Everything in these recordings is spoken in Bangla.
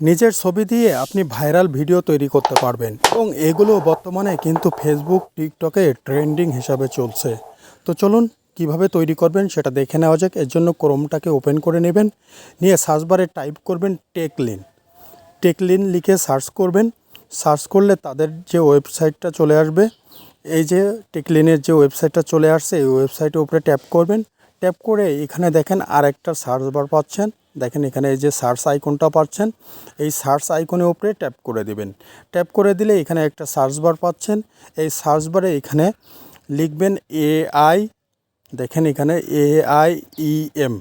নিজের ছবি দিয়ে আপনি ভাইরাল ভিডিও তৈরি করতে পারবেন এবং এগুলো বর্তমানে কিন্তু ফেসবুক টিকটকে ট্রেন্ডিং হিসাবে চলছে। তো চলুন কীভাবে তৈরি করবেন সেটা দেখে নেওয়া যাক। এর জন্য ক্রোমটাকে ওপেন করে নেবেন। নিয়ে সার্চবারে টাইপ করবেন টেকলিন টেকলিন লিখে সার্চ করবেন। সার্চ করলে তাদের যে ওয়েবসাইটটা চলে আসবে, এই যে টেকলিনের যে ওয়েবসাইটটা চলে আসছে, এই ওয়েবসাইটের উপরে ট্যাপ করবেন। ট্যাপ করে এখানে দেখেন আর একটা সার্চ বার পাচ্ছেন। দেখেন এখানে এই যে সার্চ আইকনটা পাচ্ছেন, এই সার্চ আইকনের উপরে ট্যাপ করে দিবেন। ট্যাপ করে দিলে এখানে একটা সার্চ বার পাচ্ছেন। এই সার্চ বারে এখানে লিখবেন এআই, দেখেন এখানে এ আই ই এম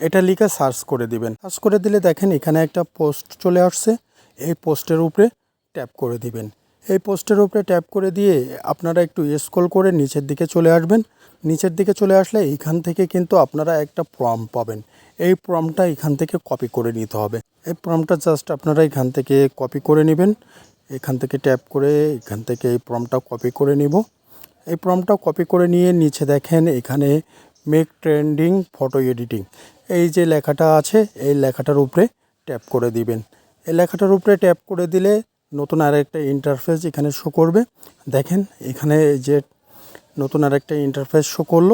এটা লিখে সার্চ করে দিবেন। সার্চ করে দিলে দেখেন এখানে একটা পোস্ট চলে আসছে, এই পোস্টের উপরে ট্যাপ করে দিবেন। এই পোস্টের উপরে ট্যাপ করে দিয়ে আপনারা একটু স্ক্রল করে নিচের দিকে চলে আসবেন। নিচের দিকে চলে আসলে এইখান থেকে কিন্তু আপনারা একটা ফর্ম পাবেন। এই প্রমটা এখান থেকে কপি করে নিতে হবে। এই প্রমটা জাস্ট আপনারা এখান থেকে কপি করে নেবেন। এখান থেকে ট্যাপ করে এখান থেকে এই প্রমটা কপি করে নিব। এই প্রমটা কপি করে নিয়ে নিচে দেখেন এখানে মেক ট্রেন্ডিং ফটো এডিটিং এই যে লেখাটা আছে, এই লেখাটার উপরে ট্যাপ করে দিবেন। এই লেখাটার উপরে ট্যাপ করে দিলে নতুন আর একটা ইন্টারফেস এখানে শো করবে। দেখেন এখানে যে নতুন আর একটা ইন্টারফেস শো করল।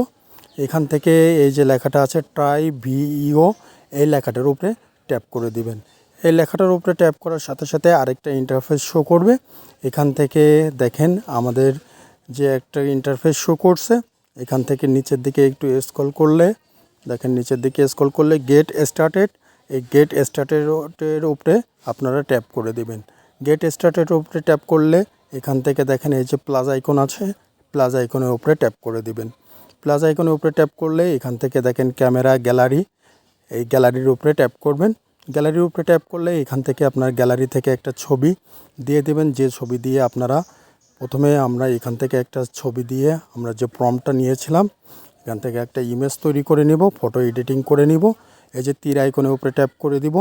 এখান থেকে এই যে লেখাটা আছে ট্রাই ভিইও এই লেখাটার উপরে ট্যাপ করে দিবেন। এই লেখাটার উপরে ট্যাপ করার সাথে সাথে আরেকটা ইন্টারফেস শো করবে। এখান থেকে দেখেন আমাদের যে একটা ইন্টারফেস শো করছে, এখান থেকে নিচের দিকে একটু স্ক্রল করলে, দেখেন নিচের দিকে স্ক্রল করলে গেট স্টার্টেড এই গেট স্টার্টের উপরে আপনারা ট্যাপ করে দিবেন। গেট স্টার্টের উপরে ট্যাপ করলে এখান থেকে দেখেন এই যে প্লাস আইকন আছে প্লাস আইকনের উপরে ট্যাপ করে দিবেন। প্লাস আইকনের উপরে ট্যাপ করলে এখান থেকে দেখেন ক্যামেরা, গ্যালারি, এই গ্যালারির উপরে ট্যাপ করবেন। গ্যালারির উপরে ট্যাপ করলে এখান থেকে আপনার গ্যালারি থেকে একটা ছবি দিয়ে দেবেন। যে ছবি দিয়ে আপনারা প্রথমে আমরা এখান থেকে একটা ছবি দিয়ে আমরা যে প্রমটা নিয়েছিলাম, এখান থেকে একটা ইমেজ তৈরি করে নিব ফটো এডিটিং করে নিব। এই যে তীর আইকনের উপরে ট্যাপ করে দিব।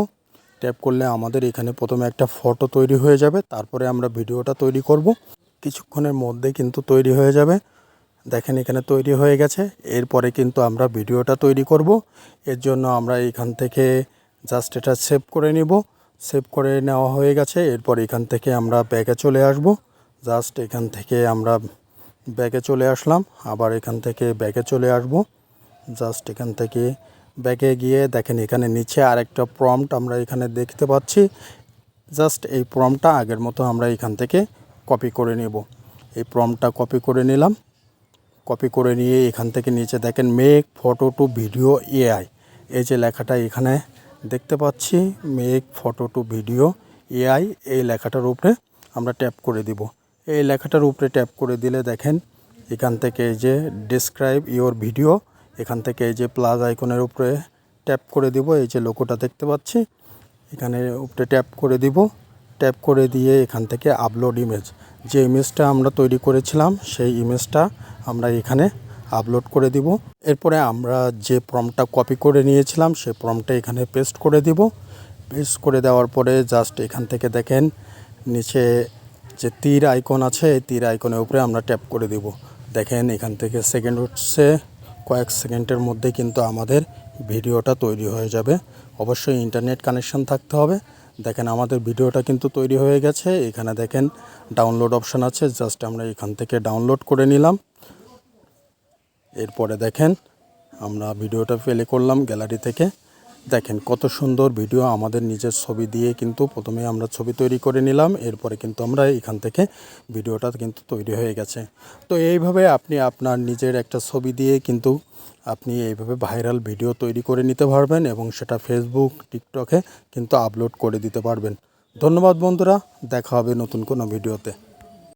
ট্যাপ করলে আমাদের এখানে প্রথমে একটা ফটো তৈরি হয়ে যাবে। তারপরে আমরা ভিডিওটা তৈরি করব। কিছুক্ষণের মধ্যে কিন্তু তৈরি হয়ে যাবে। দেখেন এখানে তৈরি হয়ে গেছে। এরপরে কিন্তু আমরা ভিডিওটা তৈরি করব। এর জন্য আমরা এখান থেকে জাস্ট এটা সেভ করে নিব। সেভ করে নেওয়া হয়ে গেছে। এরপর এখান থেকে আমরা ব্যাগে চলে আসব। জাস্ট এখান থেকে আমরা ব্যাগে চলে আসলাম। আবার এখান থেকে ব্যাগে চলে আসব। জাস্ট এখান থেকে ব্যাগে গিয়ে দেখেন এখানে নিচে আরেকটা প্রম্পট আমরা এখানে দেখতে পাচ্ছি। জাস্ট এই প্রমটা আগের মতো আমরা এখান থেকে কপি করে নেব। এই প্রমটা কপি করে নিলাম। কপি করে নিয়ে এখান থেকে নিচে দেখেন make photo to video AI এই যে লেখাটা এখানে দেখতে পাচ্ছি make photo to video AI এই লেখাটার উপরে আমরা ট্যাপ করে দিব। এই লেখাটার উপরে ট্যাপ করে দিলে দেখেন এখান থেকে এই যে ডিসক্রাইব ইওর ভিডিও এখান থেকে এই যে প্লাস আইকনের উপরে ট্যাপ করে দিব। এই যে লোকোটা দেখতে পাচ্ছি, এখানে উপরে ট্যাপ করে দিব। ট্যাপ করে দিয়ে এখান থেকে আপলোড ইমেজ যে ইমেজটা আমরা তৈরি করেছিলাম, সেই ইমেজটা আমরা এখানে আপলোড করে দিব। এরপরে আমরা যে প্রমটা কপি করে নিয়েছিলাম সেই প্রমটা এখানে পেস্ট করে দিব। পেস্ট করে দেওয়ার পরে জাস্ট এখান থেকে দেখেন, নিচে যে তীর আইকন আছে, এই তীর আইকনের উপরে আমরা ট্যাপ করে দিব। দেখেন এখান থেকে সেকেন্ড হচ্ছে, কয়েক সেকেন্ডের মধ্যে কিন্তু আমাদের ভিডিওটা তৈরি হয়ে যাবে। অবশ্যই ইন্টারনেট কানেকশন থাকতে হবে। দেখেন, আমাদের ভিডিওটা কিন্তু তৈরি হয়ে গেছে। এখানে দেখেন ডাউনলোড অপশান আছে জাস্ট আমরা এখান থেকে ডাউনলোড করে নিলাম। এরপরে দেখেন, আমরা ভিডিওটা প্লে করলাম গ্যালারি থেকে। দেখেন কত সুন্দর ভিডিও আমাদের নিজের ছবি দিয়ে কিন্তু প্রথমে আমরা ছবি তৈরি করে নিলাম, এরপরে কিন্তু আমরা এখান থেকে ভিডিওটা কিন্তু তৈরি হয়ে গেছে। তো এইভাবে আপনি আপনার নিজের একটা ছবি দিয়ে কিন্তু আপনি এইভাবে ভাইরাল ভিডিও তৈরি করে নিতে পারবেন এবং সেটা ফেসবুক টিকটকে কিন্তু আপলোড করে দিতে পারবেন। ধন্যবাদ বন্ধুরা, দেখা হবে নতুন কোনো ভিডিওতে